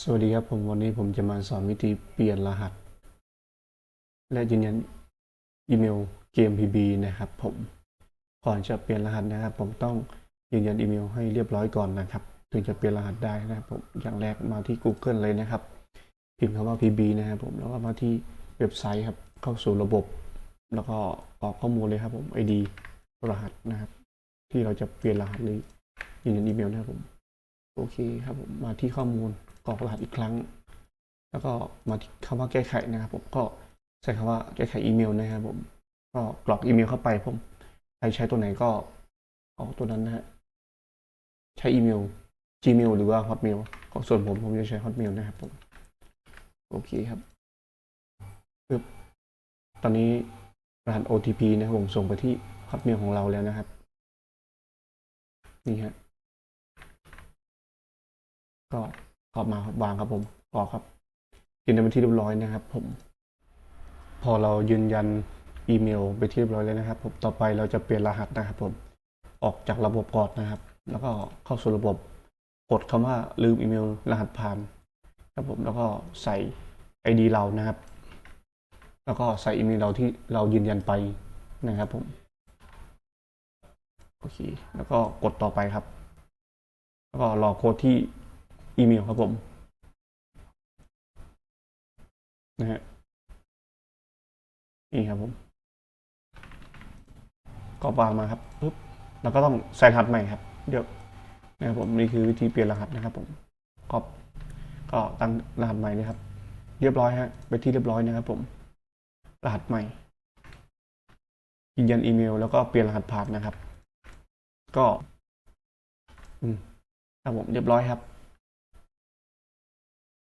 สวัสดีครับผมวันนี้ผมจะมาสอนวิธีเปลี่ยนรหัส และยืนยันอีเมลเกม PB นะครับ ผมก่อนจะเปลี่ยนรหัสนะครับ ผมต้องยืนยันอีเมลให้เรียบร้อยก่อนนะครับ ถึงจะเปลี่ยนรหัสได้นะครับผมอย่างแรกมาที่ Google เลยนะครับ พิมพ์คำว่า PB นะครับผมแล้วก็มาที่เว็บไซต์ครับ เข้าสู่ระบบ แล้วก็กรอกข้อมูลเลยครับผม ID รหัสนะครับ ที่เราจะเปลี่ยนรหัสหรือยืนยันอีเมลนะครับผมโอเคครับผมมาที่ข้อมูล กรอกรหัสอีกครั้ง แล้วก็มาที่คำว่าแก้ไขนะครับผมก็ใส่คำว่าแก้ไขอีเมลนะครับผมก็กรอกอีเมลเข้าไปผมใครใช้ตัวไหนก็เอาตัวนั้นนะฮะใช้อีเมล Gmail หรือว่า Hotmail ของส่วนผมผมจะใช้ Hotmail นะครับผมโอเคครับปึ๊บตอนนี้รหัส OTP นะครับผมส่งไปที่ Hotmail ของเราแล้วนะครับ นี่ฮะก็ ออกมาครับวางครับผมออกครับยืนยันเป็นที่เรียบร้อยนะครับ ผม พอเรายืนยันอีเมลไปที่เรียบร้อยแล้วนะครับ ผมต่อไปเราจะเปลี่ยนรหัสนะครับ ผมออกจากระบบกอนนะครับ แล้วก็เข้าสู่ระบบกดคำว่าลืมอีเมลรหัสผ่านครับผมแล้วก็ใส่ ID เรานะครับ แล้วก็ใส่อีเมลเราที่เรายืนยันไปนะครับ ผมโอเคแล้วก็กดต่อไปครับ แล้วก็รอโค้ดที่ อีเมลครับผมนะฮะนี่ครับผมก็วางมาครับปุ๊บแล้วก็ต้องใส่รหัสใหม่ครับ เดี๋ยวนะครับผมนี่คือวิธีเปลี่ยนรหัสนะครับ ผมก็ก็ตั้งรหัสใหม่เลยครับ เรียบร้อยฮะไปที่เรียบร้อยนะครับ ผม รหัสใหม่ยืนยันอีเมล แล้วก็เปลี่ยนรหัสผ่านนะครับ ก็ อืมครับผมเรียบร้อยครับ